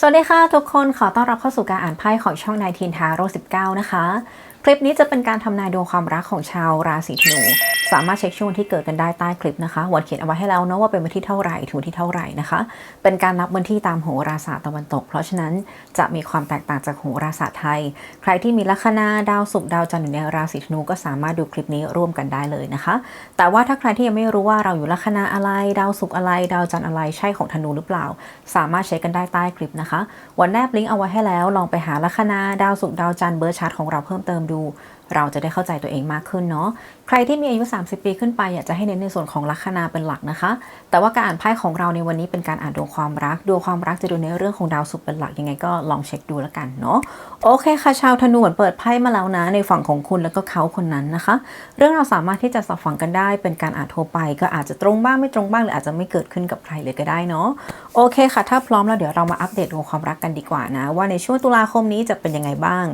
สวัสดีค่ะทุกคนขอต้อนรับเข้าสู่การอ่านไพ่ของช่องนายทีนทาโร่19 นะคะ คลิปนี้จะเป็นการทำนายดวงความรักของชาวราศีธนู สามารถเช็คช่วงที่เกิดกันได้ใต้คลิปนะคะวันเขียนเอาไว้ให้แล้วเนาะว่าเป็นวันที่เท่าไหร่ถึงวันที่เท่าไหร่นะคะ เป็นการนับวันที่ตามโหราศาสตร์ตะวันตก เพราะฉะนั้นจะมีความแตกต่างจากโหราศาสตร์ไทย ใครที่มีลัคนาดาวศุกร์ดาวจันทร์อยู่ในราศีธนูก็สามารถดูคลิปนี้ร่วมกันได้เลยนะคะ แต่ว่าถ้าใครที่ยังไม่รู้ว่าเราอยู่ลัคนาอะไร ดาวศุกร์อะไร ดาวจันทร์อะไรใช่ของธนูหรือเปล่า สามารถเช็คกันได้ใต้คลิปนะคะวันแนบลิงก์เอาไว้ให้แล้วลองไปหาลัคนาดาวศุกร์ดาวจันทร์เบอร์ชาร์ตของเราเพิ่มเติมดู เราจะได้เข้าใจตัวเองมากขึ้นเนาะใครที่มีอายุ 30 ปีขึ้นไปอยากจะให้เน้นในส่วนของลัคนาเป็นหลักนะคะ แต่ว่าการอ่านไพ่ของเราในวันนี้เป็นการอ่านดวงความรักดวงความรักจะดูในเรื่องของดาวศุกร์เป็นหลักยังไงก็ลองเช็คดูแล้วกันเนาะโอเคค่ะชาวธนูเปิดไพ่มาแล้วนะ ในฝั่งของคุณแล้วก็เขาคนนั้นนะคะ เรื่องเราสามารถที่จะสับฝังกันได้เป็นการอ่านโทรไป ก็อาจจะตรงบ้างไม่ตรงบ้างหรืออาจจะไม่เกิดขึ้นกับใครเลยก็ได้เนาะโอเคค่ะ ถ้าพร้อมแล้วเดี๋ยวเรามาอัปเดตดวงความรักกันดีกว่านะ ว่าในช่วงตุลาคมนี้จะเป็นยังไงบ้าง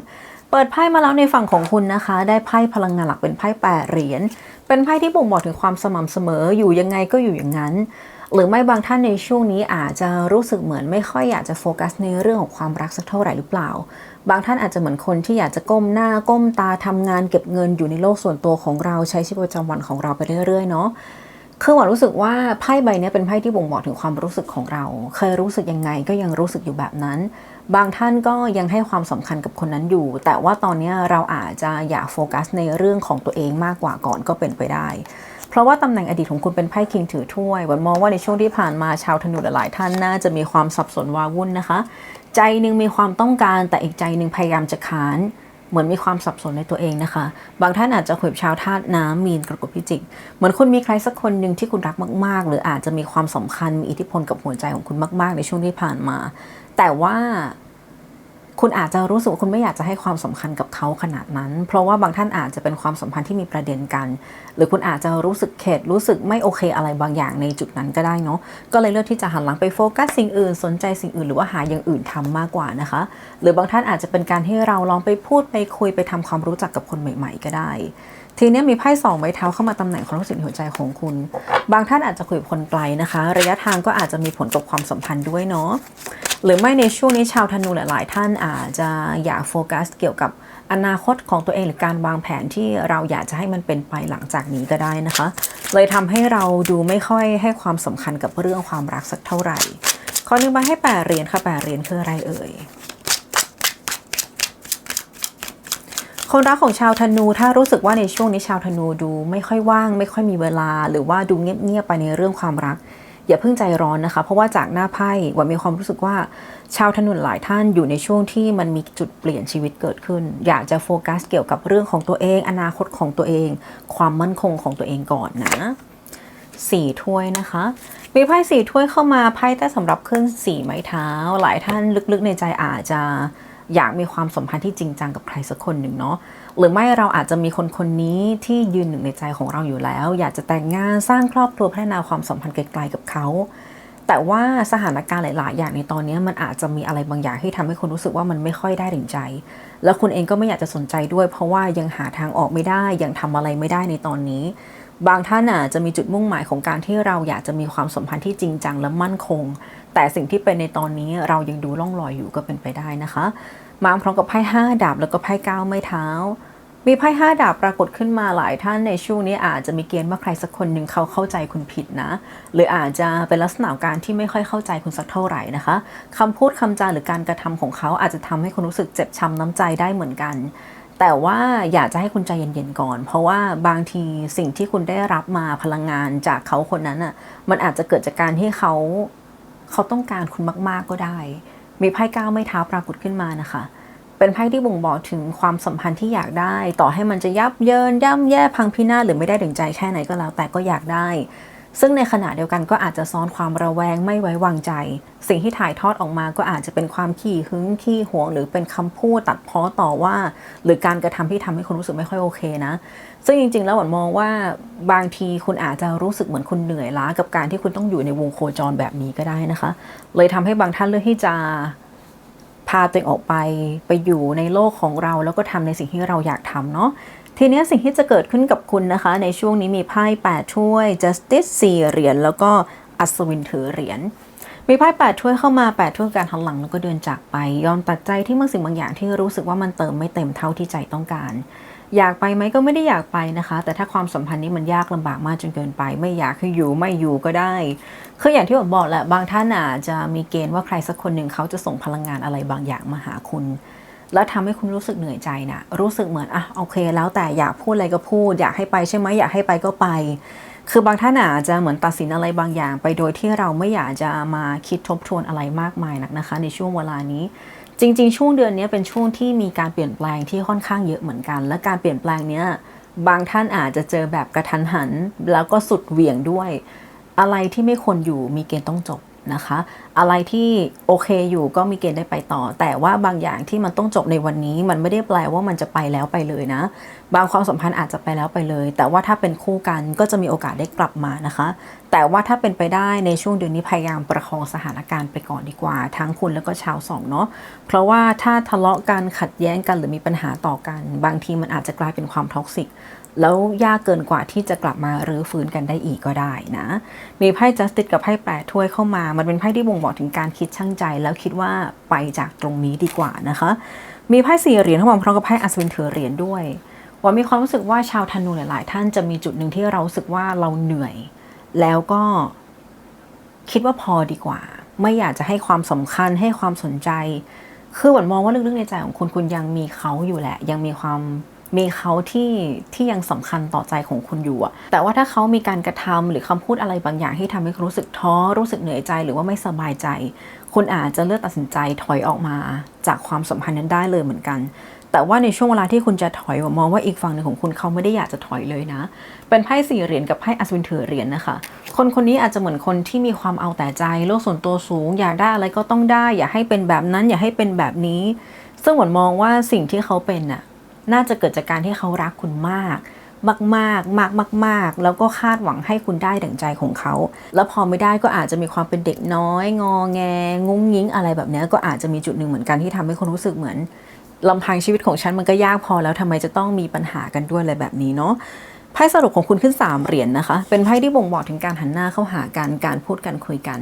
เปิดไพ่มาแล้วในฝั่งของคุณนะคะ ได้ไพ่พลังงานหลักเป็นไพ่แปดเหรียญ เป็นไพ่ที่บ่งบอกถึงความสม่ำเสมออยู่ยังไงก็อยู่อย่างนั้น หรือไม่บางท่านในช่วงนี้อาจจะรู้สึกเหมือนไม่ค่อยอยากจะโฟกัสในเรื่องของความรักสักเท่าไหร่หรือเปล่า บางท่านอาจจะเหมือนคนที่อยากจะก้มหน้าก้มตาทำงานเก็บเงินอยู่ในโลกส่วนตัวของเราใช้ชีวิตประจำวันของเราไปเรื่อยๆเนาะคือหวานรู้สึกว่าไพ่ใบนี้เป็นไพ่ที่บ่งบอกถึงความรู้สึกของเรา เคยรู้สึกยังไงก็ยังรู้สึกอยู่แบบนั้น บางท่านก็ยังให้ความสำคัญกับคนนั้นอยู่ แต่ว่าตอนนี้เราอาจจะอยากโฟกัสในเรื่องของตัวเองมากกว่าก่อนก็เป็นไปได้ เพราะว่าตำแหน่งอดีตของคุณเป็นไพ่คิงถือถ้วยวันมองว่าในช่วงที่ผ่านมาชาวธนูหลายท่านน่าจะมีความสับสนวาวุ่นนะคะ ใจหนึ่งมีความต้องการแต่อีกใจหนึ่งพยายามจะค้านเหมือนมีความสับสนในตัวเองนะคะ บางท่านอาจจะคุยกับชาวธาตุน้ำมีนกรกฎพิจิก เหมือนคุณมีใครสักคนหนึ่งที่คุณรักมาก ๆ หรืออาจจะมีความสำคัญมีอิทธิพลกับหัวใจของคุณมาก ๆ ในช่วงที่ผ่านมา แต่ว่าคุณอาจจะรู้สึกว่าคุณไม่อยากจะให้ความสำคัญกับเขาขนาดนั้น เพราะว่าบางท่านอาจจะเป็นความสัมพันธ์ที่มีประเด็นกัน หรือคุณอาจจะรู้สึกเข็ดรู้สึกไม่โอเคอะไรบางอย่างในจุดนั้นก็ได้เนาะ ก็เลยเลือกที่จะหันหลังไปโฟกัสสิ่งอื่น สนใจสิ่งอื่น หรือว่าหาอย่างอื่นทำมากกว่านะคะ หรือบางท่านอาจจะเป็นการให้เราลองไปพูดไปคุยไปทำความรู้จักกับคนใหม่ ๆ ก็ได้ ทีนี้มีไพ่สองไม้เท้าเข้ามาตำแหน่งความรู้สึกในหัวใจของคุณ บางท่านอาจจะคุยกับคนไกลนะคะ ระยะทางก็อาจจะมีผลกับความสัมพันธ์ด้วยเนาะหรือไม่ในช่วงนี้ชาวธนูหลาย ๆ ท่านอาจจะอยากโฟกัสเกี่ยวกับอนาคตของตัวเองหรือการวางแผนที่เราอยากจะให้มันเป็นไปหลังจากนี้ก็ได้นะคะ เลยทำให้เราดูไม่ค่อยให้ความสำคัญกับเรื่องความรักสักเท่าไหร่ ข้อหนึงมาให้แปดเหรียญค่ะแปดเหรียญคืออะไรเอ่ย คนรักของชาวธนูถ้ารู้สึกว่าในช่วงนี้ชาวธนูดูไม่ค่อยว่าง ไม่ค่อยมีเวลา หรือว่าดูเงียบๆไปในเรื่องความรัก อย่าเพิ่งใจร้อนนะคะ เพราะว่าจากหน้าไพ่ว่ามีความรู้สึกว่าชาวธนูหลายท่านอยู่ในช่วงที่มันมีจุดเปลี่ยนชีวิตเกิดขึ้น อยากจะโฟกัสเกี่ยวกับเรื่องของตัวเอง อนาคตของตัวเอง ความมั่นคงของตัวเองก่อนนะสี่ถ้วยนะคะ มีไพ่สี่ถ้วยเข้ามาไพ่แต่สำหรับขึ้นสี่ไม้เท้า หลายท่านลึกๆในใจอาจจะ อยากมีความสัมพันธ์ที่จริงจังกับใครสักคนหนึ่งเนาะหรือไม่เราอาจจะมีคนคนนี้ที่ยืนหนึ่งในใจของเราอยู่แล้ว อยากจะแต่งงานสร้างครอบครัวพัฒนาความสัมพันธ์ไกลๆกับเขา แต่ว่าสถานการณ์หลาย ๆ อย่างในตอนนี้มันอาจจะมีอะไรบางอย่างที่ทำให้คุณรู้สึกว่ามันไม่ค่อยได้ถึงใจ แล้วคุณเองก็ไม่อยากจะสนใจด้วย เพราะว่ายังหาทางออกไม่ได้ยังทำอะไรไม่ได้ในตอนนี้ บางท่านอาจจะมีจุดมุ่งหมายของการที่เราอยากจะมีความสัมพันธ์ที่จริงจังและมั่นคง แต่สิ่งที่เป็นในตอนนี้เรายังดูล่องลอยอยู่ก็เป็นไปได้นะคะ มาพร้อมกับไพ่ห้าดาบแล้วก็ไพ่เก้าไม้เท้า มีไพ่ห้าดาบปรากฏขึ้นมาหลายท่านในช่วงนี้อาจจะมีเกณฑ์ว่าใครสักคนหนึ่งเขาเข้าใจคุณผิดนะ หรืออาจจะเป็นลักษณะการที่ไม่ค่อยเข้าใจคุณสักเท่าไหร่นะคะคำพูดคำจาหรือการกระทำของเขาอาจจะทำให้คุณรู้สึกเจ็บช้ำน้ำใจได้เหมือนกัน แต่ว่าอยากจะให้คุณใจเย็นๆก่อน เพราะว่าบางทีสิ่งที่คุณได้รับมาพลังงานจากเขาคนนั้นอะมันอาจจะเกิดจากการที่เขาเขาต้องการคุณมากๆก็ได้ มีไพ่ก้าวไม่เท้าปรากฏขึ้นมานะคะ เป็นไพ่ที่บ่งบอกถึงความสัมพันธ์ที่อยากได้ ต่อให้มันจะยับเยินย่ำแย่พังพินาศหรือไม่ได้ถึงใจแค่ไหนก็แล้ว แต่ก็อยากได้ ซึ่งในขณะเดียวกันก็อาจจะซ้อนความระแวงไม่ไว้วางใจ สิ่งที่ถ่ายทอดออกมาก็อาจจะเป็นความขี้หึงขี้หวง หรือเป็นคำพูดตัดพ้อต่อว่า หรือการกระทำที่ทำให้คุณรู้สึกไม่ค่อยโอเคนะ ซึ่งจริง ๆ แล้วหวานมองว่าบางทีคุณอาจจะรู้สึกเหมือนคุณเหนื่อยล้ากับการที่คุณต้องอยู่ในวงโคจรแบบนี้ก็ได้นะคะ เลยทำให้บางท่านเลือกที่จะพาตัวเองออกไปไปอยู่ในโลกของเราแล้วก็ทำในสิ่งที่เราอยากทำเนาะ ทีนี้สิ่งที่จะเกิดขึ้นกับคุณนะคะ ในช่วงนี้มีไพ่8ถ้วย justice 4เหรียญแล้วก็อัศวินถือเหรียญมีไพ่แปดถ้วยเข้ามาแปดถ้วยการหันหลังแล้วก็เดินจากไป ยอมตัดใจที่บางสิ่งบางอย่างที่รู้สึกว่ามันเติมไม่เต็มเท่าที่ใจต้องการ อยากไปไหมก็ไม่ได้อยากไปนะคะ แต่ถ้าความสัมพันธ์นี้มันยากลำบากมากจนเกินไป ไม่อยากให้อยู่ไม่อยู่ก็ได้คืออย่างที่ผมบอกแหละบางท่านอาจจะมีเกณฑ์ว่าใครสักคนหนึ่งเขาจะส่งพลังงานอะไรบางอย่างมาหาคุณ แล้วทำให้คุณรู้สึกเหนื่อยใจนะรู้สึกเหมือนอะโอเค แล้วแต่อยากพูดอะไรก็พูด อยากให้ไปใช่ไหมอยากให้ไปก็ไป คือบางท่านอาจจะเหมือนตัดสินอะไรบางอย่าง ไปโดยที่เราไม่อยากจะมาคิดทบทวนอะไรมากมายนักนะคะ ในช่วงเวลานี้ จริง ๆ ช่วงเดือนนี้เป็นช่วงที่มีการเปลี่ยนแปลงที่ค่อนข้างเยอะเหมือนกัน และการเปลี่ยนแปลงเนี้ยบางท่านอาจจะเจอแบบกระทันหัน แล้วก็สุดเหวี่ยงด้วย อะไรที่ไม่ควรอยู่มีเกณฑ์ต้องจบ นะคะ อะไรที่โอเคอยู่ก็มีเกณฑ์ได้ไปต่อ แต่ว่าบางอย่างที่มันต้องจบในวันนี้ มันไม่ได้แปลว่ามันจะไปแล้วไปเลยนะ บางความสัมพันธ์อาจจะไปแล้วไปเลย แต่ว่าถ้าเป็นคู่กันก็จะมีโอกาสได้กลับมานะคะ แต่ว่าถ้าเป็นไปได้ในช่วงเดือนนี้พยายามประคองสถานการณ์ไปก่อนดีกว่า ทั้งคุณแล้วก็ชาวสองเนาะเพราะว่าถ้าทะเลาะกันขัดแย้งกันหรือมีปัญหาต่อกัน บางทีมันอาจจะกลายเป็นความท็อกซิก แล้วยากเกินกว่าที่จะกลับมาหรือฟื้นกันได้อีกก็ได้นะ มีไพ่ justice กับไพ่แปดถ้วยเข้ามา มันเป็นไพ่ที่บ่งบอกถึงการคิดช่างใจ แล้วคิดว่าไปจากตรงนี้ดีกว่านะคะ มีไพ่สี่เหรียญเข้ามาพร้อมกับไพ่อัศวินถือเหรียญด้วยว่ามีความรู้สึกว่าชาวธนูหลาย ๆ ท่านจะมีจุดหนึ่งที่เราสึกว่าเราเหนื่อย แล้วก็คิดว่าพอดีกว่า ไม่อยากจะให้ความสำคัญให้ความสนใจ คือหวันมองว่าลึกๆในใจของคุณคุณยังมีเขาอยู่แหละ ยังมีความ มีเขาที่ที่ยังสำคัญต่อใจของคุณอยู่อะแต่ว่าถ้าเขามีการกระทำหรือคำพูดอะไรบางอย่างที่ทำให้คุณรู้สึกท้อรู้สึกเหนื่อยใจหรือว่าไม่สบายใจ คุณอาจจะเลือกตัดสินใจถอยออกมาจากความสัมพันธ์นั้นได้เลยเหมือนกัน แต่ว่าในช่วงเวลาที่คุณจะถอยมมองว่าอีกฝั่งหนึ่งของคุณเขาไม่ได้อยากจะถอยเลยนะ เป็นไพ่สี่เหรียญกับไพ่อัศวินถือเหรียญนะคะ คนคนนี้อาจจะเหมือนคนที่มีความเอาแต่ใจโลกส่วนตัวสูง อยากได้อะไรก็ต้องได้ อย่าให้เป็นแบบนั้น อย่าให้เป็นแบบนี้ซึ่งหวนมองว่าสิ่งที่เขาเป็นน่ะ น่าจะเกิดจากการที่เขารักคุณมาก มากมากมากมากมากแล้วก็คาดหวังให้คุณได้ดั่งใจของเขา แล้วพอไม่ได้ก็อาจจะมีความเป็นเด็กน้อย งอแงงุ้งยิงอะไรแบบนี้ก็อาจจะมีจุดหนึ่งเหมือนกันที่ทำให้คนรู้สึกเหมือนลำพังชีวิตของฉันมันก็ยากพอแล้วทำไมจะต้องมีปัญหากันด้วยอะไรแบบนี้เนาะไพ่สรุปของคุณขึ้นสามเหรียญนนะคะ เป็นไพ่ที่บ่งบอกถึงการหันหน้าเข้าหากันการพูดกันคุยกัน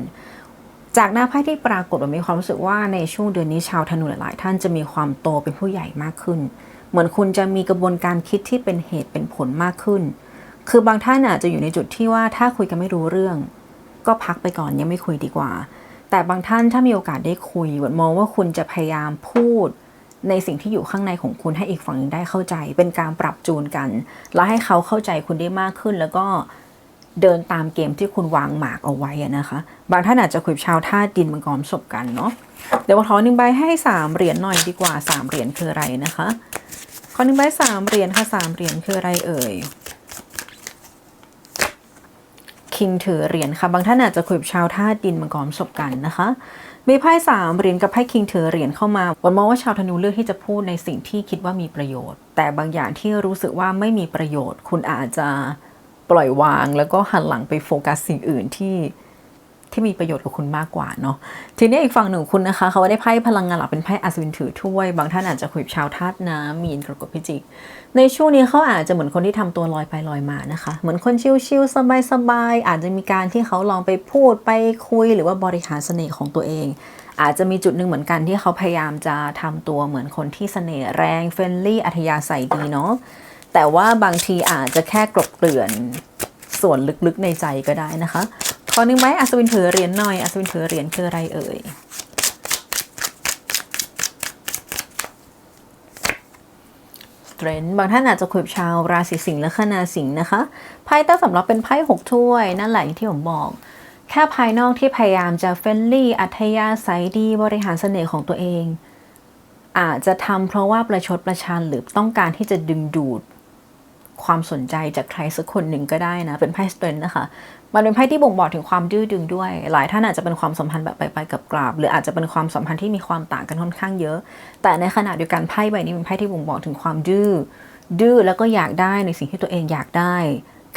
จากหน้าไพ่ที่ปรากฏมันมีความรู้สึกว่าในช่วงเดือนนี้ชาวธนูหลาย ๆ ท่านจะมีความโตเป็นผู้ใหญ่มากขึ้น เหมือนคุณจะมีกระบวนการคิดที่เป็นเหตุเป็นผลมากขึ้น คือบางท่านอาจจะอยู่ในจุดที่ว่าถ้าคุยกันไม่รู้เรื่อง ก็พักไปก่อนยังไม่คุยดีกว่า แต่บางท่านถ้ามีโอกาสได้คุยหมือนมองว่าคุณจะพยายามพูด ในสิ่งที่อยู่ข้างในของคุณให้อีกฝั่งหนึ่งได้เข้าใจ เป็นการปรับจูนกัน แล้วให้เขาเข้าใจคุณได้มากขึ้นแล้วก็ เดินตามเกมที่คุณวางหมากเอาไว้นะคะ บางท่านอาจจะคุยกับชาวท่าตุดินมังกรศพกันเนาะเดี๋ยวขอหนึ่งใบให้สามเหรียญหน่อยดีกว่าสามเหรียญคืออะไรนะคะขอหนึ่งใบสามเหรียญค่ะสามเหรียญคืออะไรเอ่ยคิงถือเหรียญค่ะบางท่านอาจจะคุยกับชาวท่าตุดินมังกรศพกันนะคะ มีไพ่สามเหรียญกับไพ่คิงถือเหรียญเข้ามาวันมองว่าชาวธนูเลือกที่จะพูดในสิ่งที่คิดว่ามีประโยชน์ แต่บางอย่างที่รู้สึกว่าไม่มีประโยชน์ คุณอาจจะ ปล่อยวางแล้วก็หันหลังไปโฟกัสสิ่งอื่นที่ที่มีประโยชน์กับคุณมากกว่าเนาะทีนี้อีกฝั่งหนึ่งคุณนะคะ เขาได้ไพ่พลังงานหลักเป็นไพ่อัศวินถือถ้วย บางท่านอาจจะคุยกับชาวธาตุน้ำมีนกรกฎพิจิก ในช่วงนี้เขาอาจจะเหมือนคนที่ทำตัวลอยไปลอยมานะคะ เหมือนคนชิลๆสบายๆอาจจะมีการที่เขาลองไปพูดไปคุยหรือว่าบริหารเสน่ห์ของตัวเอง อาจจะมีจุดหนึ่งเหมือนกันที่เขาพยายามจะทำตัวเหมือนคนที่เสน่ห์แรงเฟรนลี่อัธยาศัยดีเนาะ แต่ว่าบางทีอาจจะแค่กลบเกลื่อนส่วนลึกๆในใจก็ได้นะคะขอหนึ่งไหมอัศวินถือเหรียญหน่อยอัศวินถือเหรียญคืออะไรเอ่ยเทรนด์บางท่านอาจจะคุยกับชาวราศีสิงห์และคนาสิงห์นะคะไพ่ต้สำหรับเป็นไพ่หกถ้วย นั่นแหละที่ผมบอก แค่ภายนอกที่พยายามจะเฟรนลี่ อัธยาศัยดีบริหารเสน่ห์ของตัวเอง อาจจะทำเพราะว่าประชดประชันหรือต้องการที่จะดึงดูด ความสนใจจากใครสักคนหนึ่งก็ได้นะ เป็นไพ่สเตรนนะคะ มันเป็นไพ่ที่บ่งบอกถึงความดื้อดึงด้วย หลายท่านอาจจะเป็นความสัมพันธ์แบบไปไปกับกราบ หรืออาจจะเป็นความสัมพันธ์ที่มีความต่างกันค่อนข้างเยอะ แต่ในขณะเดียวกันไพ่ใบนี้เป็นไพ่ที่บ่งบอกถึงความดื้อ ดื้อแล้วก็อยากได้ในสิ่งที่ตัวเองอยากได้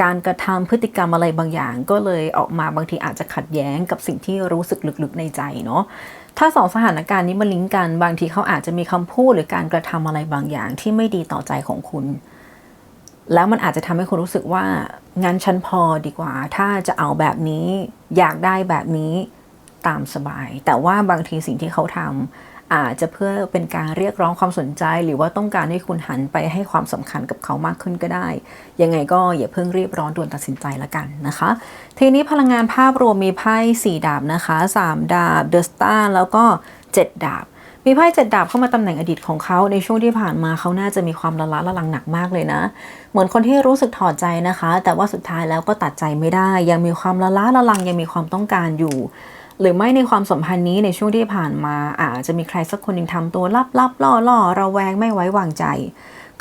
การกระทำพฤติกรรมอะไรบางอย่าง ก็เลยออกมาบางทีอาจจะขัดแย้งกับสิ่งที่รู้สึกลึกๆในใจเนาะถ้าสองสถานการณ์นี้มาลิงก์กัน บางทีเขาอาจจะมีคำพูดหรือการกระทำอะไรบางอย่างที่ไม่ดีต่อใจของคุณ แล้วมันอาจจะทำให้คุณรู้สึกว่างั้นฉันพอดีกว่า ถ้าจะเอาแบบนี้อยากได้แบบนี้ตามสบาย แต่ว่าบางทีสิ่งที่เขาทำอาจจะเพื่อเป็นการเรียกร้องความสนใจ หรือว่าต้องการให้คุณหันไปให้ความสำคัญกับเขามากขึ้นก็ได้ ยังไงก็อย่าเพิ่งรีบร้อนด่วนตัดสินใจละกันนะคะ ทีนี้พลังงานภาพรวมมีไพ่4ดาบนะคะ 3 ดาบเดอะสตาร์แล้วก็ 7 ดาบ มีไพ่เจ็ดดาบเข้ามาตำแหน่งอดีตของเขาในช่วงที่ผ่านมาเขาน่าจะมีความละล้าละลังหนักมากเลยนะ เหมือนคนที่รู้สึกถอดใจนะคะ แต่ว่าสุดท้ายแล้วก็ตัดใจไม่ได้ ยังมีความละล้าละลังยังมีความต้องการอยู่ หรือไม่ในความสัมพันธ์นี้ในช่วงที่ผ่านมา อาจจะมีใครสักคนหนึ่งทำตัวลับลับล่อล่อระแวงไม่ไว้วางใจ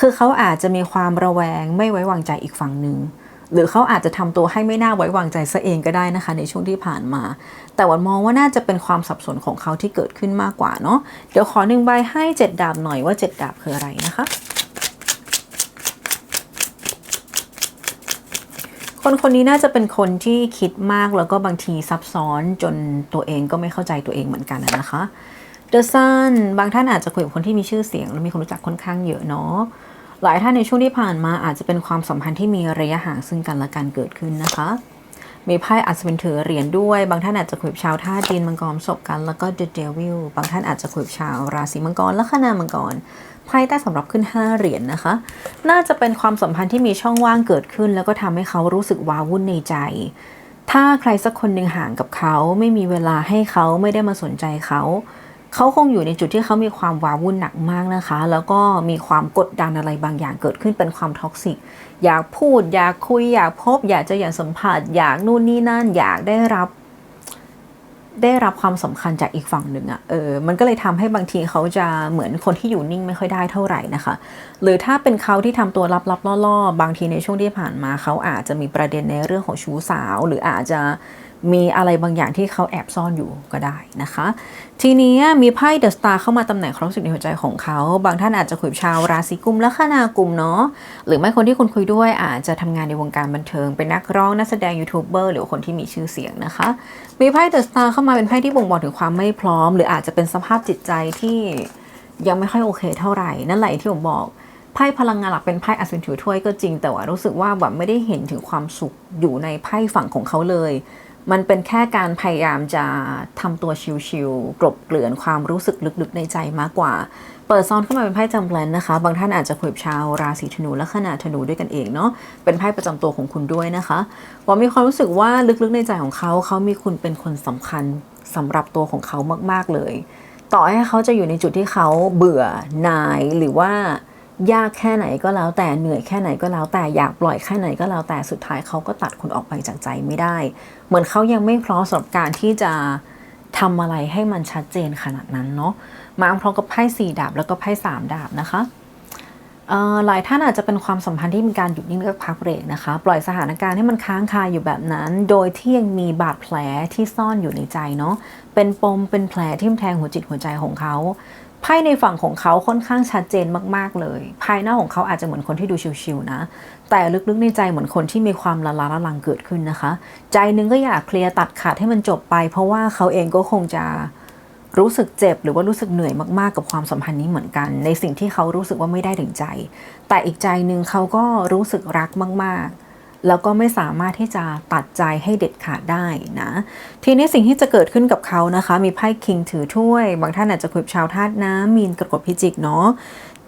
คือเขาอาจจะมีความระแวงไม่ไว้วางใจอีกฝั่งหนึ่ง หรือเขาอาจจะทำตัวให้ไม่น่าไว้วางใจซะเองก็ได้นะคะ ในช่วงที่ผ่านมา แต่วันมองว่าน่าจะเป็นความสับสนของเขาที่เกิดขึ้นมากกว่าเนาะเดี๋ยวขอหนึ่งใบให้เจ็ดดาบหน่อยว่าเจ็ดดาบคืออะไรนะคะคนคนนี้น่าจะเป็นคนที่คิดมากแล้วก็บางทีซับซ้อนจนตัวเองก็ไม่เข้าใจตัวเองเหมือนกันนะนะคะ The Sun บางท่านอาจจะคุยกับคนที่มีชื่อเสียง และมีคนรู้จักค่อนข้างเยอะเนาะ หลายท่านในช่วงที่ผ่านมาอาจจะเป็นความสัมพันธ์ที่มีระยะห่างซึ่งกันและกันเกิดขึ้นนะคะ มีไพ่อัศวินถือเหรียญด้วย บางท่านอาจจะคุยกับชาวท่าดินมังกรศพกัน แล้วก็ The Devil บางท่านอาจจะคุยกับชาวราศีมังกรและคณามังกรไพ่ใต้สำหรับขึ้น 5 เหรียญนะคะ น่าจะเป็นความสัมพันธ์ที่มีช่องว่างเกิดขึ้น แล้วก็ทำให้เขารู้สึกว้าวุ่นในใจ ถ้าใครสักคนหนึ่งห่างกับเขา ไม่มีเวลาให้เขาไม่ได้มาสนใจเขา เขาคงอยู่ในจุดที่เขามีความว้าวุ่นหนักมากนะคะ แล้วก็มีความกดดันอะไรบางอย่างเกิดขึ้นเป็นความท็อกซิก อยากพูด อยากคุย อยากพบ อยากจะอยากสัมผัส อยากนู่นนี่นั่น อยากได้รับ ได้รับความสำคัญจากอีกฝั่งหนึ่งอะ่ะ เออ มันก็เลยทำให้บางทีเขาจะเหมือนคนที่อยู่นิ่งไม่ค่อยได้เท่าไหร่นะคะ หรือถ้าเป็นเขาที่ทำตัวลับๆล่อๆ บางทีในช่วงที่ผ่านมาเขาอาจจะมีประเด็นในเรื่องของชู้สาว หรืออาจจะ มีอะไรบางอย่างที่เขาแอบซ่อนอยู่ก็ได้นะคะ ทีนี้มีไพ่เดอะสตาร์เข้ามาตำแหน่งความรู้สึกในหัวใจของเขา บางท่านอาจจะคุยกับชาวราศีกุมและคณากุมเนาะหรือไม่คนที่คุณคุยด้วยอาจจะทำงานในวงการบันเทิง เป็นนักร้องนักแสดงยูทูบเบอร์หรือคนที่มีชื่อเสียงนะคะ มีไพ่เดอะสตาร์เข้ามาเป็นไพ่ที่บ่งบอกถึงความไม่พร้อม หรืออาจจะเป็นสภาพจิตใจที่ยังไม่ค่อยโอเคเท่าไหร่นั่นแหละที่ผมบอกไพ่พลังงานหลักเป็นไพ่อัศวินถือถ้วยก็จริง แต่ว่ารู้สึกว่าแบบไม่ได้เห็นถึงความสุขอยู่ในไพ่ฝั่งของเขาเลย มันเป็นแค่การพยายามจะทำตัวชิวๆกลบเกลื่อนความรู้สึกลึกๆในใจมากกว่า เปิดซ้อนเข้ามาเป็นไพ่จำแพลนนะคะ บางท่านอาจจะคุยกับชาวราศีธนูและขนาธนูด้วยกันเองเนาะเป็นไพ่ประจำตัวของคุณด้วยนะคะว่ามีความรู้สึกว่าลึกๆในใจของเขาเขามีคุณเป็นคนสำคัญสำหรับตัวของเขามากๆเลย ต่อให้เขาจะอยู่ในจุดที่เขาเบื่อหน่ายหรือว่า ยากแค่ไหนก็แล้วแต่เหนื่อยแค่ไหนก็แล้วแต่อยากปล่อยแค่ไหนก็แล้วแต่สุดท้ายเขาก็ตัดคุณออกไปจากใจไม่ได้ เหมือนเขายังไม่พร้อมสำหรับการที่จะทำอะไรให้มันชัดเจนขนาดนั้นเนาะมาพร้อมกับไพ่สี่ดาบแล้วก็ไพ่สามดาบนะคะหลายท่านอาจจะเป็นความสัมพันธ์ที่มีการหยุดนิ่งแล้วก็พักเบรกนะคะ ปล่อยสถานการณ์ให้มันค้างคาอยู่แบบนั้น โดยที่ยังมีบาดแผลที่ซ่อนอยู่ในใจเนาะเป็นปมเป็นแผลที่มแทงหัวจิตหัวใจของเขา ไพ่ในฝั่งของเขาค่อนข้างชัดเจนมากๆเลย ภายหน้าของเขาอาจจะเหมือนคนที่ดูชิวๆนะ แต่ลึกๆในใจเหมือนคนที่มีความละลาละลังเกิดขึ้นนะคะ ใจนึงก็อยากเคลียร์ตัดขาดให้มันจบไป เพราะว่าเขาเองก็คงจะรู้สึกเจ็บหรือว่ารู้สึกเหนื่อยมากๆกับความสัมพันธ์นี้เหมือนกัน ในสิ่งที่เขารู้สึกว่าไม่ได้ถึงใจ แต่อีกใจหนึ่งเขาก็รู้สึกรักมากๆ แล้วก็ไม่สามารถที่จะตัดใจให้เด็ดขาดได้นะ ทีนี้สิ่งที่จะเกิดขึ้นกับเขานะคะ มีไพ่คิงถือถ้วย บางท่านอาจจะคุยกับชาวธาตุน้ำมีนกรกฎพิจิกเนาะ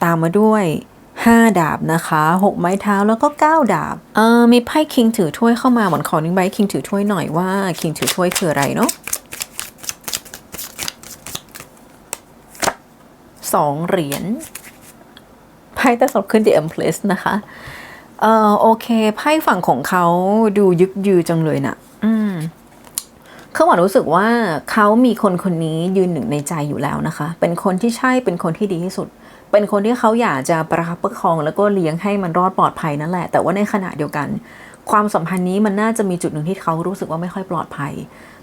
ตามมาด้วย5 ดาบนะคะ 6 ไม้เท้าแล้วก็ 9 ดาบเออมีไพ่คิงถือถ้วยเข้ามาเหมือนขอนึงใบคิงถือถ้วยหน่อยว่าคิงถือถ้วยคืออะไรเนาะสองเหรียญไพ่แต่สอบขึ้น The Empress นะคะ เออโอเคไพ่ฝั่งของเขาดูยึกยือจังเลยนะอืมเขาหวานรู้สึกว่าเขามีคนคนนี้ยืนหนึ่งในใจอยู่แล้วนะคะ เป็นคนที่ใช่เป็นคนที่ดีที่สุด เป็นคนที่เขาอยากจะประคับประคอง แล้วก็เลี้ยงให้มันรอดปลอดภัยนั่นแหละ แต่ว่าในขณะเดียวกัน ความสัมพันธ์นี้มันน่าจะมีจุดหนึ่งที่เขารู้สึกว่าไม่ค่อยปลอดภัย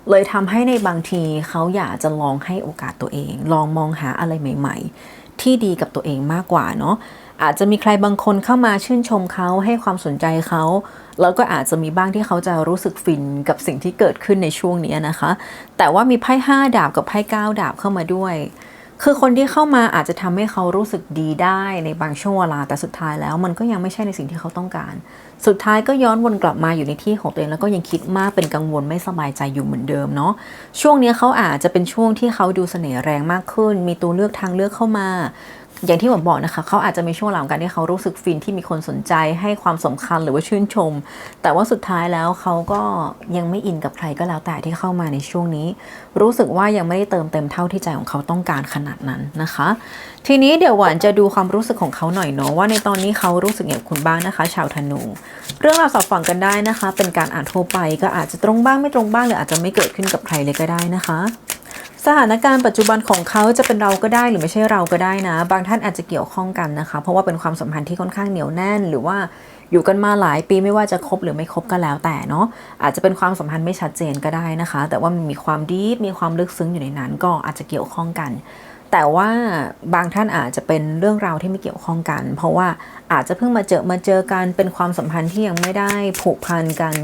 เลยทำให้ในบางทีเขาอยากจะลองให้โอกาสตัวเอง ลองมองหาอะไรใหม่ ๆ ที่ดีกับตัวเองมากกว่าเนาะ อาจจะมีใครบางคนเข้ามาชื่นชมเขาให้ความสนใจเขาแล้วก็อาจจะมีบ้างที่เขาจะรู้สึกฟินกับสิ่งที่เกิดขึ้นในช่วงนี้นะคะ แต่ว่ามีไพ่ห้าดาบกับไพ่เก้าดาบเข้ามาด้วยคือคนที่เข้ามาอาจจะทำให้เขารู้สึกดีได้ในบางช่วงเวลาแต่สุดท้ายแล้ว มันก็ยังไม่ใช่ในสิ่งที่เขาต้องการ สุดท้ายก็ย้อนวนกลับมาอยู่ในที่ของตัวเองแล้วก็ยังคิดมากเป็นกังวลไม่สบายใจอยู่เหมือนเดิมเนาะช่วงนี้เขาอาจจะเป็นช่วงที่เขาดูเสน่ห์แรงมากขึ้น มีตัวเลือกทางเลือกเข้ามา อย่างที่ผมบอกนะคะเขาอาจจะมีช่วงหลังการที่เขารู้สึกฟินที่มีคนสนใจให้ความสำคัญหรือว่าชื่นชม แต่ว่าสุดท้ายแล้วเขาก็ยังไม่อินกับใครก็แล้วแต่ที่เข้ามาในช่วงนี้ รู้สึกว่ายังไม่ได้เติมเต็มเท่าที่ใจของเขาต้องการขนาดนั้นนะคะ ทีนี้เดี๋ยวหวานจะดูความรู้สึกของเขาหน่อยเนาะว่าในตอนนี้เขารู้สึกอย่างคุณบ้างนะคะ ชาวธนูเรื่องราวสอบฝังกันได้นะคะ เป็นการอ่านทั่วไปก็อาจจะตรงบ้างไม่ตรงบ้างหรืออาจจะไม่เกิดขึ้นกับใครเลยก็ได้นะคะ สถานการณ์ปัจจุบันของเขาจะเป็นเราก็ได้หรือไม่ใช่เราก็ได้นะ บางท่านอาจจะเกี่ยวข้องกันนะคะ เพราะว่าเป็นความสัมพันธ์ที่ค่อนข้างเหนียวแน่น หรือว่าอยู่กันมาหลายปีไม่ว่าจะคบหรือไม่คบก็แล้วแต่เนาะอาจจะเป็นความสัมพันธ์ไม่ชัดเจนก็ได้นะคะ แต่ว่ามันมีความดีมีความลึกซึ้งอยู่ในนั้น ก็อาจจะเกี่ยวข้องกัน แต่ว่าบางท่านอาจจะเป็นเรื่องราวที่ไม่เกี่ยวข้องกัน เพราะว่าอาจจะเพิ่งมาเจอมาเจอกันเป็นความสัมพันธ์ที่ยังไม่ได้ผูกพันกัน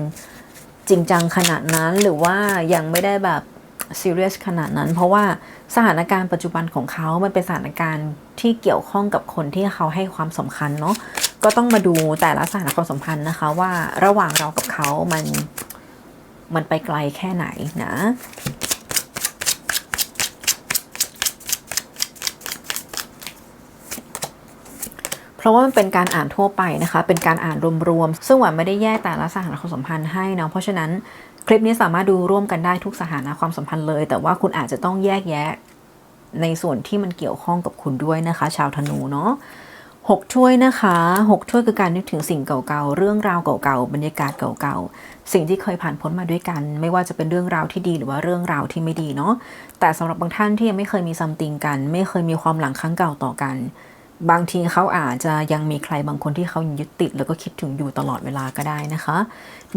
จริงจังขนาดนั้นหรือว่ายังไม่ได้แบบ ซีเรียสขนาดนั้น เพราะว่าสถานการณ์ปัจจุบันของเขา มันเป็นสถานการณ์ที่เกี่ยวข้องกับคนที่เขาให้ความสำคัญเนาะ ก็ต้องมาดูแต่ละสถานความสัมพันธ์นะคะ ว่าระหว่างเรากับเขา มัน มันไปไกลแค่ไหนนะเพราะว่ามันเป็นการอ่านทั่วไปนะคะ เป็นการอ่านรวมๆ ซึ่งหวานไม่ได้แยกแต่ละสถานะความสัมพันธ์ให้เนาะ เพราะฉะนั้น คลิปนี้สามารถดูร่วมกันได้ทุกสถานะความสัมพันธ์เลย แต่ว่าคุณอาจจะต้องแยกแยะในส่วนที่มันเกี่ยวข้องกับคุณด้วยนะคะ ชาวธนูเนาะหกถ้วยนะคะหกถ้วยคือการนึกถึงสิ่งเก่าๆ เรื่องราวเก่าๆ บรรยากาศเก่าๆ สิ่งที่เคยผ่านพ้นมาด้วยกัน ไม่ว่าจะเป็นเรื่องราวที่ดีหรือว่าเรื่องราวที่ไม่ดีเนาะแต่สำหรับบางท่านที่ยังไม่เคยมีซัมติงกัน ไม่เคยมีความหลังครั้งเก่าต่อกัน บางทีเขาอาจจะยังมีใครบางคนที่เขายึดติด แล้วก็คิดถึงอยู่ตลอดเวลาก็ได้นะคะ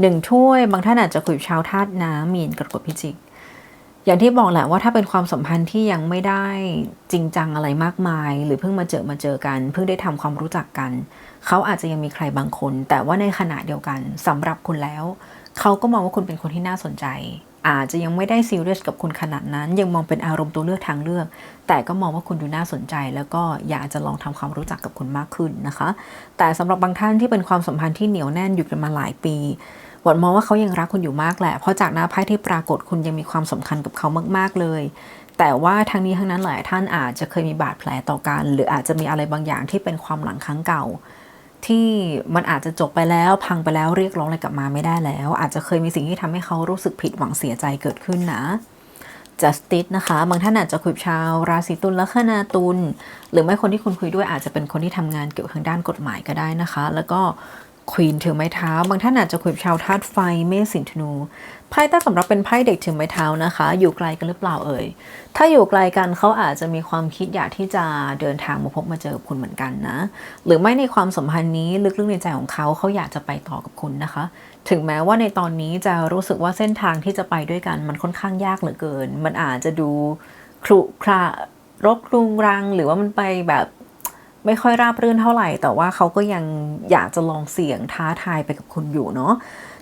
หนึ่งถ้วยบางท่านอาจจะคุยกับชาวธาตุน้ำมีนกรกฎพิจิก อย่างที่บอกแหละว่าถ้าเป็นความสัมพันธ์ที่ยังไม่ได้จริงจังอะไรมากมาย หรือเพิ่งมาเจอมาเจอกัน เพิ่งได้ทำความรู้จักกัน เขาอาจจะยังมีใครบางคน แต่ว่าในขณะเดียวกันสำหรับคุณแล้ว เขาก็มองว่าคุณเป็นคนที่น่าสนใจ อาจจะยังไม่ได้ซีเรียสกับคุณขนาดนั้น ยังมองเป็นอารมณ์ตัวเลือกทางเลือก แต่ก็มองว่าคุณดูน่าสนใจ แล้วก็อยากจะลองทำความรู้จักกับคุณมากขึ้นนะคะ แต่สำหรับบางท่านที่เป็นความสัมพันธ์ที่เหนียวแน่นอยู่กันมาหลายปีหวัดมองว่าเขายังรักคุณอยู่มากแหละ เพราะจากหน้าไพ่ที่ปรากฏคุณยังมีความสำคัญกับเขามากๆเลย แต่ว่าทั้งนี้ทั้งนั้นหลายท่านอาจจะเคยมีบาดแผลต่อกัน หรืออาจจะมีอะไรบางอย่างที่เป็นความหลังครั้งเก่า ที่มันอาจจะจบไปแล้วพังไปแล้วเรียกร้องอะไรกลับมาไม่ได้แล้ว อาจจะเคยมีสิ่งที่ทำให้เขารู้สึกผิดหวังเสียใจเกิดขึ้นนะ justice นะคะ บางท่านอาจจะคุยชาว ราศีตุลลัคนาตุลหรือไม่คนที่คุณคุยด้วยอาจจะเป็นคนที่ทำงานเกี่ยวกับทางด้านกฎหมายก็ได้นะคะ แล้วก็ ควีนถือไม้เท้า บางท่านอาจจะคุยกับชาวธาตุไฟเมษสิงห์ธนูไพ่ใต้สำหรับเป็นไพ่เด็กถือไม้เท้านะคะ อยู่ไกลกันหรือเปล่าเอ่ยถ้าอยู่ไกลกันเขาอาจจะมีความคิดอยากที่จะเดินทางมาพบมาเจอคุณเหมือนกันนะ หรือไม่ในความสัมพันธ์นี้ลึกๆในใจของเขาเขาอยากจะไปต่อกับคุณนะคะ ถึงแม้ว่าในตอนนี้จะรู้สึกว่าเส้นทางที่จะไปด้วยกันมันค่อนข้างยากเหลือเกิน มันอาจจะดูครุขระรกรุงรังหรือว่ามันไปแบบ ไม่ค่อยราบรื่นเท่าไหร่ แต่ว่าเขาก็ยังอยากจะลองเสี่ยงท้าทายไปกับคุณอยู่เนาะ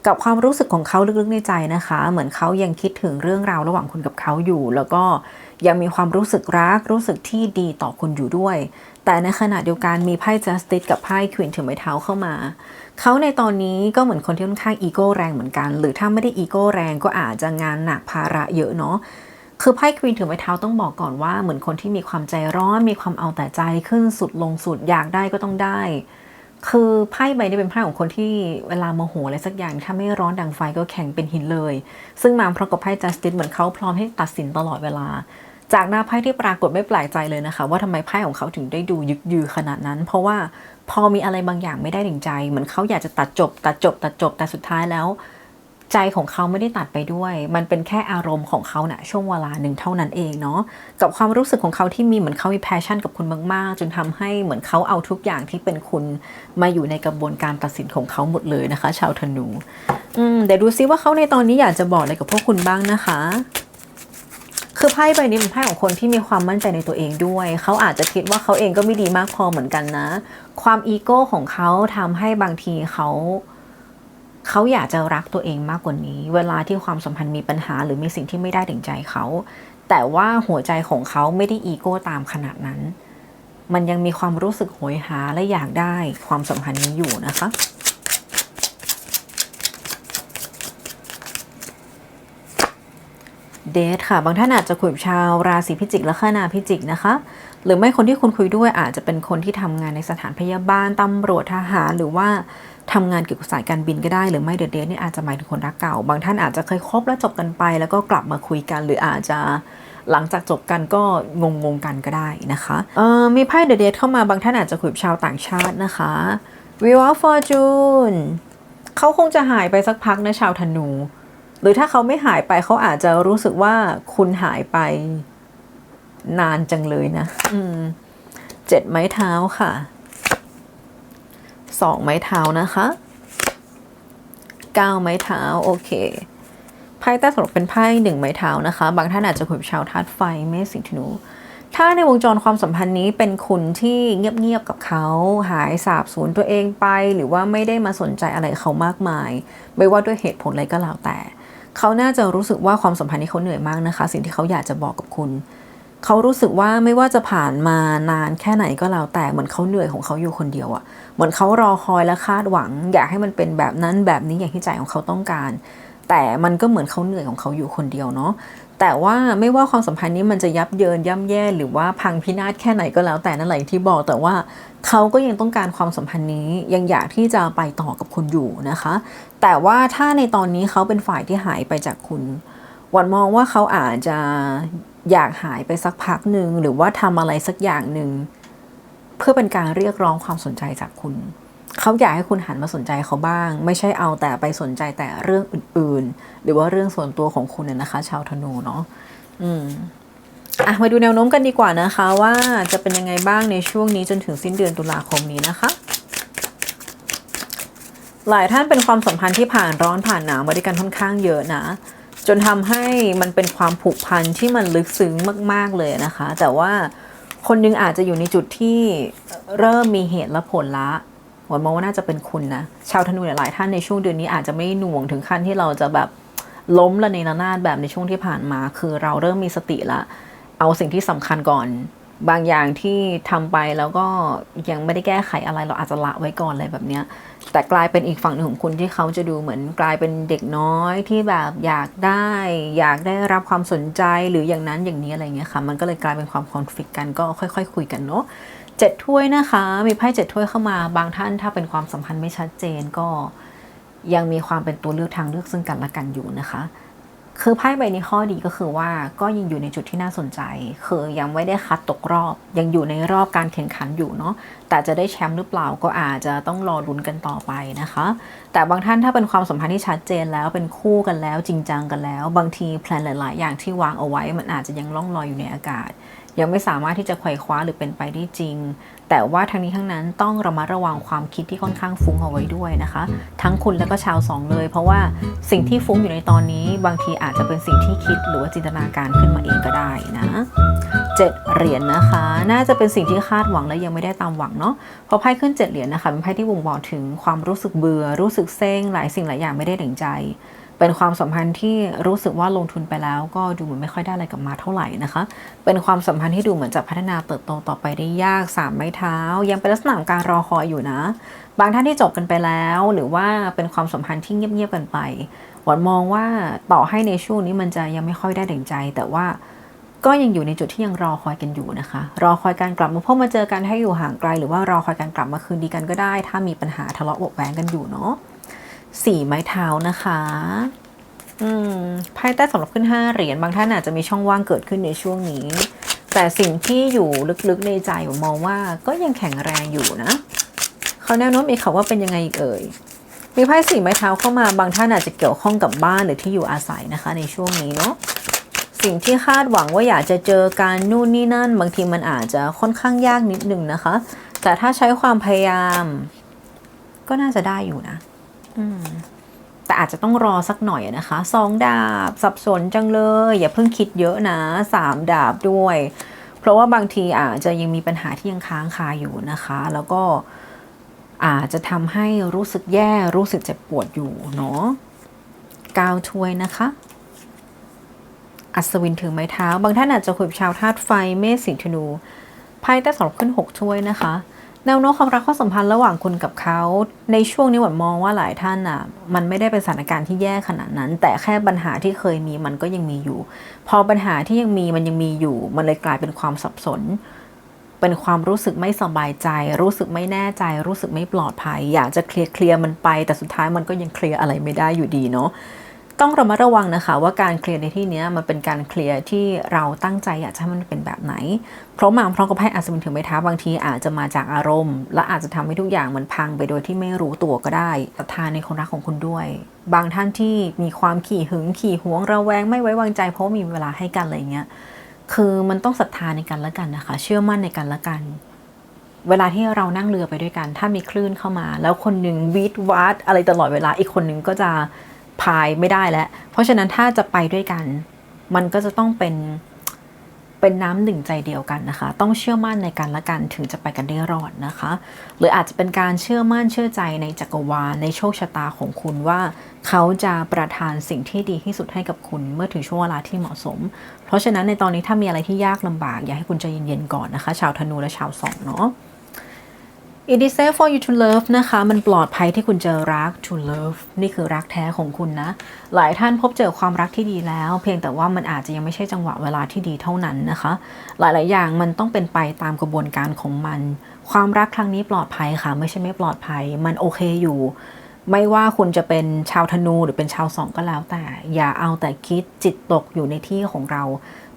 กับความรู้สึกของเขาลึกๆในใจนะคะ เหมือนเขายังคิดถึงเรื่องราวระหว่างคุณกับเขาอยู่ แล้วก็ยังมีความรู้สึกรัก รู้สึกที่ดีต่อคุณอยู่ด้วย แต่ในขณะเดียวกันมีไพ่ justice กับไพ่ควีนถือไม้เท้าเข้ามา เขาในตอนนี้ก็เหมือนคนที่ค่อนข้างอีโก้แรงเหมือนกัน หรือถ้าไม่ได้อีโก้แรงก็อาจจะงานหนักภาระเยอะเนาะ คือไพ่ควีนถือไม้เท้าต้องบอกก่อนว่าเหมือนคนที่มีความใจร้อนมีความเอาแต่ใจขึ้นสุดลงสุดอยากได้ก็ต้องได้ คือไพ่ใบนี้เป็นไพ่ของคนที่เวลาโมโหอะไรสักอย่างถ้าไม่ร้อนดังไฟก็แข็งเป็นหินเลย ซึ่งมาพร้อมกับไพ่ justice เหมือนเขาพร้อมให้ตัดสินตลอดเวลา จากหน้าไพ่ที่ปรากฏไม่แปลกใจเลยนะคะ ว่าทำไมไพ่ของเขาถึงได้ดูยึกยือขนาดนั้น เพราะว่าพอมีอะไรบางอย่างไม่ได้ดังใจ เหมือนเขาอยากจะตัดจบ ตัดจบ ตัดจบแต่สุดท้ายแล้ว ใจของเขาไม่ได้ตัดไปด้วย มันเป็นแค่อารมณ์ของเขานะ่ช่วงเวลาหนึ่งเท่านั้นเองเนาะ กับความรู้สึกของเขาที่มีเหมือนเขามีแพชชั่นกับคุณมาก ๆ จนทำให้เหมือนเขาเอาทุกอย่างที่เป็นคุณมาอยู่ในกระบวนการตัดสินของเขาหมดเลยนะคะ ชาวธนู อืมเดี๋ยวดูซิว่าเขาในตอนนี้อยากจะบอกอะไรกับพวกคุณบ้างนะคะคือไพ่ใบนี้เป็นไพ่ของคนที่มีความมั่นใจในตัวเองด้วย เขาอาจจะคิดว่าเขาเองก็ไม่ดีมากพอเหมือนกันนะ ความอีโก้ของเขาทำให้บางทีเขา เขาอยากจะรักตัวเองมากกว่านี้ เวลาที่ความสัมพันธ์มีปัญหา หรือมีสิ่งที่ไม่ได้ถึงใจเขา แต่ว่าหัวใจของเขาไม่ได้อีโก้ตามขนาดนั้น มันยังมีความรู้สึกโหยหาและอยากได้ความสัมพันธ์นี้อยู่นะคะเดทค่ะ บางท่านอาจจะคุยกับชาวราศีพิจิกและข้านาพิจิกนะคะ หรือไม่คนที่คุณคุยด้วยอาจจะเป็นคนที่ทำงานในสถานพยาบาลตำรวจทหารหรือว่า ทำงานเกี่ยวกับสายการบินก็ได้ หรือไม่เดทเดทนี่อาจจะหมายถึงคนรักเก่า บางท่านอาจจะเคยคบแล้วจบกันไป แล้วก็กลับมาคุยกัน หรืออาจจะหลังจากจบกันก็งงงกันก็ได้นะคะเอ่อมีไพ่เดทเดทเข้ามาบางท่านอาจจะคุยกับชาวต่างชาตินะคะ Wheel of Fortune เขาคงจะหายไปสักพักนะชาวธนู หรือถ้าเขาไม่หายไปเขาอาจจะรู้สึกว่าคุณหายไปนานจังเลยนะ อืม เจ็ดไม้เท้าค่ะ สองไม้เท้านะคะเก้าไม้เท้าโอเคไพ่ใต้สำหรับเป็นไพ่หนึ่งไม้เท้านะคะ บางท่านอาจจะคุยกับชาวธาตุไฟเมษสิงห์ธนูถ้าในวงจรความสัมพันธ์นี้เป็นคุณที่เงียบๆกับเขาหายสาบสูญตัวเองไป หรือว่าไม่ได้มาสนใจอะไรเขามากมาย ไม่ว่าด้วยเหตุผลอะไรก็แล้วแต่ เขาน่าจะรู้สึกว่าความสัมพันธ์นี้เขาเหนื่อยมากนะคะ สิ่งที่เขาอยากจะบอกกับคุณ เขารู้สึกว่าไม่ว่าจะผ่านมานานแค่ไหนก็แล้วแต่เหมือนเขาเหนื่อยของเขาอยู่คนเดียวอะเหมือนเขารอคอยและคาดหวัง อยากให้มันเป็นแบบนั้นแบบนี้อย่างที่ใจของเขาต้องการ แต่มันก็เหมือนเขาเหนื่อยของเขาอยู่คนเดียวเนาะแต่ว่าไม่ว่าความสัมพันธ์นี้มันจะยับเยินย่ำแย่หรือว่าพังพินาศแค่ไหนก็แล้วแต่นั่นแหละที่บอกแต่ว่าเขาก็ยังต้องการความสัมพันธ์นี้ยังอยากที่จะไปต่อกับคุณอยู่นะคะ แต่ว่าถ้าในตอนนี้เขาเป็นฝ่ายที่หายไปจากคุณวันมองว่าเขาอาจจะ อยากหายไปสักพักหนึ่งหรือว่าทำอะไรสักอย่างหนึ่งเพื่อเป็นการเรียกร้องความสนใจจากคุณ เขาอยากให้คุณหันมาสนใจเขาบ้าง ไม่ใช่เอาแต่ไปสนใจแต่เรื่องอื่น ๆ หรือว่าเรื่องส่วนตัวของคุณน่ะนะคะ ชาวธนูเนาะอืมอะมาดูแนวโน้มกันดีกว่านะคะ ว่าจะเป็นยังไงบ้างในช่วงนี้จนถึงสิ้นเดือนตุลาคมนี้นะคะหลายท่านเป็นความสัมพันธ์ที่ผ่านร้อนผ่านหนาวมาด้วยกันค่อนข้างเยอะนะ จนทำให้มันเป็นความผูกพันที่มันลึกซึ้งมาก ๆเลยนะคะ แต่ว่าคนหนึงอาจจะอยู่ในจุดที่เริ่มมีเหตุและผลละหวันมองว่าน่าจะเป็นคุณนะ ชาวธนูหลายท่านในช่วงเดือนนี้อาจจะไม่หน่วงถึงขั้นที่เราจะแบบล้มละในระนาดแบบในช่วงที่ผ่านมา คือเราเริ่มมีสติละ เอาสิ่งที่สำคัญก่อน บางอย่างที่ทำไปแล้วก็ยังไม่ได้แก้ไขอะไรเราอาจจะละไว้ก่อนอะไรแบบเนี้ยแต่กลายเป็นอีกฝั่งหนึ่งของคุณที่เขาจะดูเหมือนกลายเป็นเด็กน้อยที่แบบอยากได้ อยากได้รับความสนใจหรืออย่างนั้นอย่างนี้อะไรเงี้ยค่ะ มันก็เลยกลายเป็นความคอนฟ lict กันก็ค่อยๆคุยกันเนาะเจ็ดถ้วยนะคะ มีไพ่เจ็ดถ้วยเข้ามาบางท่านถ้าเป็นความสัมพันธ์ไม่ชัดเจนก็ยังมีความเป็นตัวเลือกทางเลือกซึ่งกันและกันอยู่นะคะ คือไพ่ใบนี้ข้อดีก็คือว่าก็ยังอยู่ในจุดที่น่าสนใจ คือยังไม่ได้คัดตกรอบ ยังอยู่ในรอบการแข่งขันอยู่เนาะแต่จะได้แชมป์หรือเปล่าก็อาจจะต้องรอลุ้นกันต่อไปนะคะ แต่บางท่านถ้าเป็นความสัมพันธ์ที่ชัดเจนแล้วเป็นคู่กันแล้วจริงจังกันแล้ว บางทีแพลนหลาย ๆ อย่างที่วางเอาไว้มันอาจจะยังล่องลอยอยู่ในอากาศ ยังไม่สามารถที่จะไขว่คว้าหรือเป็นไปได้จริง แต่ว่าทั้งนี้ทั้งนั้นต้องระมัดระวังความคิดที่ค่อนข้างฟุ้งเอาไว้ด้วยนะคะ ทั้งคุณและก็ชาวสองเลย เพราะว่าสิ่งที่ฟุ้งอยู่ในตอนนี้บางทีอาจจะเป็นสิ่งที่คิดหรือว่าจินตนาการขึ้นมาเองก็ได้นะเจ็ดเหรียญนะคะ น่าจะเป็นสิ่งที่คาดหวังและยังไม่ได้ตามหวังเนาะเพราะไพ่ขึ้นเจ็ดเหรียญนะคะเป็นไพ่ที่บ่งบอกถึงความรู้สึกเบื่อ รู้สึกเซ็งหลายสิ่งหลายอย่างไม่ได้ดั่งใจ เป็นความสัมพันธ์ที่รู้สึกว่าลงทุนไปแล้ว ก็ดูเหมือนไม่ค่อยได้อะไรกลับมาเท่าไหร่นะคะ เป็นความสัมพันธ์ที่ดูเหมือนจะพัฒนาเติบโตต่อไปได้ยากสามไม้เท้า ยังเป็นลักษณะของการรอคอยอยู่นะ บางท่านที่จบกันไปแล้ว หรือว่าเป็นความสัมพันธ์ที่เงียบๆกันไปหวนมองว่าต่อให้ในช่วงนี้มันจะยังไม่ค่อยได้ดั่งใจ แต่ว่าก็ยังอยู่ในจุดที่ยังรอคอยกันอยู่นะคะ รอคอยการกลับมาพบมาเจอกันให้อยู่ห่างไกล หรือว่ารอคอยการกลับมาคืนดีกันก็ได้ ถ้ามีปัญหาทะเลาะบาะแว้งกันอยู่เนาะ สี่ไม้เท้านะคะอืมไพ่ใต้สำหรับขึ้น 5 เหรียญบางท่านอาจจะมีช่องว่างเกิดขึ้นในช่วงนี้ แต่สิ่งที่อยู่ลึกๆในใจผมมองว่าก็ยังแข็งแรงอยู่นะเขาแนวโน้มอีกค่ะว่าเป็นยังไงอีกเอ่ยมีไพ่สี่ไม้เท้าเข้ามาบางท่านอาจจะเกี่ยวข้องกับบ้านหรือที่อยู่อาศัยนะคะ ในช่วงนี้เนาะสิ่งที่คาดหวังว่าอยากจะเจอการนู่นนี่นั่น บางทีมันอาจจะค่อนข้างยากนิดนึงนะคะ แต่ถ้าใช้ความพยายาม ก็น่าจะได้อยู่นะ แต่อาจจะต้องรอสักหน่อยนะคะสองดาบสับสนจังเลย อย่าเพิ่งคิดเยอะนะสามดาบด้วย เพราะว่าบางทีอาจจะยังมีปัญหาที่ยังค้างคาอยู่นะคะ แล้วก็อาจจะทำให้รู้สึกแย่รู้สึกเจ็บปวดอยู่เนาะกาวถ้วยนะคะ อัศวินถือไม้เท้า บางท่านอาจจะคุยกับชาวธาตุไฟเมษสิงธนูไพ่ได้สำหรับขึ้น6ถ้วยนะคะ แนวโน้มความรักความสัมพันธ์ระหว่างคุณกับเขาในช่วงนี้หวันมองว่าหลายท่านอะมันไม่ได้เป็นสถานการณ์ที่แย่ขนาดนั้น แต่แค่ปัญหาที่เคยมีมันก็ยังมีอยู่ พอปัญหาที่ยังมีมันยังมีอยู่ มันเลยกลายเป็นความสับสน เป็นความรู้สึกไม่สบายใจ รู้สึกไม่แน่ใจ รู้สึกไม่ปลอดภัย อยากจะเคลียร์เคลียร์มันไป แต่สุดท้ายมันก็ยังเคลียร์อะไรไม่ได้อยู่ดีเนาะ ต้องระมัดระวังนะคะว่าการเคลียร์ในที่นี้มันเป็นการเคลียร์ที่เราตั้งใจอยากจะให้มันเป็นแบบไหน เพราะมาพร้อมกับไพ่อัศวินถือไม้เท้าบางทีอาจจะมาจากอารมณ์ และอาจจะทำให้ทุกอย่างมันพังไปโดยที่ไม่รู้ตัวก็ได้ศรัทธาในคนรักของคุณด้วย บางท่านที่มีความขี่หึงขี่หวงระแวงไม่ไว้วางใจ เพราะมีเวลาให้กันอะไรเงี้ยคือมันต้องศรัทธาในกันและกันนะคะ เชื่อมั่นในกันและกันเวลาที่เรานั่งเรือไปด้วยกัน ถ้ามีคลื่นเข้ามา แล้วคนหนึ่งวีดวาดอะไรตลอดเวลาอีกคนหนึ่งก็จะ พายไม่ได้แล้ว เพราะฉะนั้นถ้าจะไปด้วยกัน มันก็จะต้องเป็นเป็นน้ำหนึ่งใจเดียวกันนะคะ ต้องเชื่อมั่นในกันและกันถึงจะไปกันได้รอดนะคะ หรืออาจจะเป็นการเชื่อมั่นเชื่อใจในจักรวาลในโชคชะตาของคุณว่า เขาจะประทานสิ่งที่ดีที่สุดให้กับคุณเมื่อถึงช่วงเวลาที่เหมาะสม เพราะฉะนั้นในตอนนี้ถ้ามีอะไรที่ยากลำบาก อยากให้คุณใจเย็นๆก่อนนะคะ ชาวธนูและชาวสองเนาะ It is safe for you to love นะคะ มันปลอดภัยที่คุณเจอรัก to love นี่คือรักแท้ของคุณนะ หลายท่านพบเจอความรักที่ดีแล้ว เพียงแต่ว่ามันอาจจะยังไม่ใช่จังหวะเวลาที่ดีเท่านั้นนะคะ หลาย ๆ อย่างมันต้องเป็นไปตามกระบวนการของมัน ความรักครั้งนี้ปลอดภัยค่ะ ไม่ใช่ไม่ปลอดภัย มันโอเคอยู่ ไม่ว่าคุณจะเป็นชาวธนูหรือเป็นชาวสองก็แล้วแต่ อย่าเอาแต่คิดจิตตกอยู่ในที่ของเรา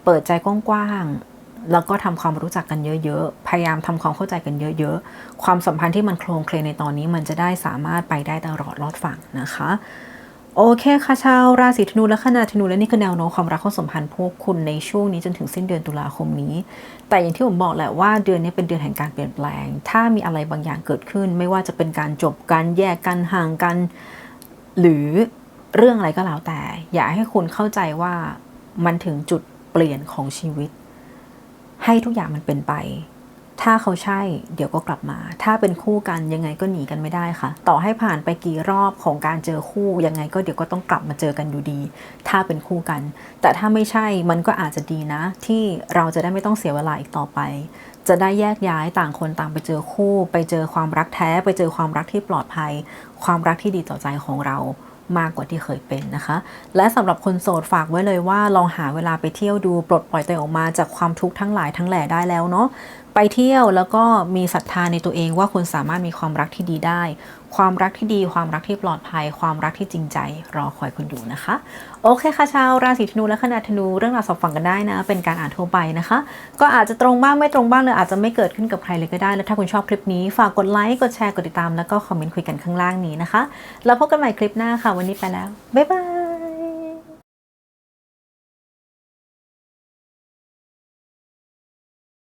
เปิดใจกว้าง ๆ แล้วก็ทำความรู้จักกันเยอะๆ พยายามทำความเข้าใจกันเยอะๆ ความสัมพันธ์ที่มันโครงเคลงในตอนนี้มันจะได้สามารถไปได้ตลอดรอดฝั่งนะคะ โอเคค่ะชาวราศีธนูและคณะธนูและนี่คือแนวโน้มความรักความสัมพันธ์พวกคุณในช่วงนี้จนถึงสิ้นเดือนตุลาคมนี้ แต่อย่างที่ผมบอกแหละว่าเดือนนี้เป็นเดือนแห่งการเปลี่ยนแปลง ถ้ามีอะไรบางอย่างเกิดขึ้น ไม่ว่าจะเป็นการจบกันแยกกันห่างกัน หรือเรื่องอะไรก็แล้วแต่ อยากให้คุณเข้าใจว่ามันถึงจุดเปลี่ยนของชีวิต ให้ทุกอย่างมันเป็นไป ถ้าเขาใช่เดี๋ยวก็กลับมา ถ้าเป็นคู่กันยังไงก็หนีกันไม่ได้ค่ะ ต่อให้ผ่านไปกี่รอบของการเจอคู่ยังไงก็เดี๋ยวก็ต้องกลับมาเจอกันอยู่ดี ถ้าเป็นคู่กัน แต่ถ้าไม่ใช่มันก็อาจจะดีนะ ที่เราจะได้ไม่ต้องเสียเวลาอีกต่อไป จะได้แยกย้ายต่างคนต่างไปเจอคู่ ไปเจอความรักแท้ ไปเจอความรักที่ปลอดภัย ความรักที่ดีต่อใจของเรา มากกว่าที่เคยเป็นนะคะ และสำหรับคนโสดฝากไว้เลยว่าลองหาเวลาไปเที่ยวดูปลดปล่อยตัวอออกมาจากความทุกข์ทั้งหลายทั้งแหล่ได้แล้วเนาะไปเที่ยวแล้วก็มีศรัทธาในตัวเองว่าคุณสามารถมีความรักที่ดีได้ ความรักที่ดีความรักที่ปลอดภัย ความรักที่จริงใจ รอคอยคุณอยู่นะคะ โอเคค่ะชาวราศีธนูและคณะธนูเรื่องราวสอบฝังกันได้นะ เป็นการอ่านทั่วไปนะคะ ก็อาจจะตรงบ้างไม่ตรงบ้างหรืออาจจะไม่เกิดขึ้นกับใครเลยก็ได้ แล้วถ้าคุณชอบคลิปนี้ฝากกดไลค์กดแชร์กดติดตามแล้วก็คอมเมนต์คุยกันข้างล่างนี้นะคะ แล้วพบกันใหม่คลิปหน้าค่ะวันนี้ไปแล้วบ๊ายบาย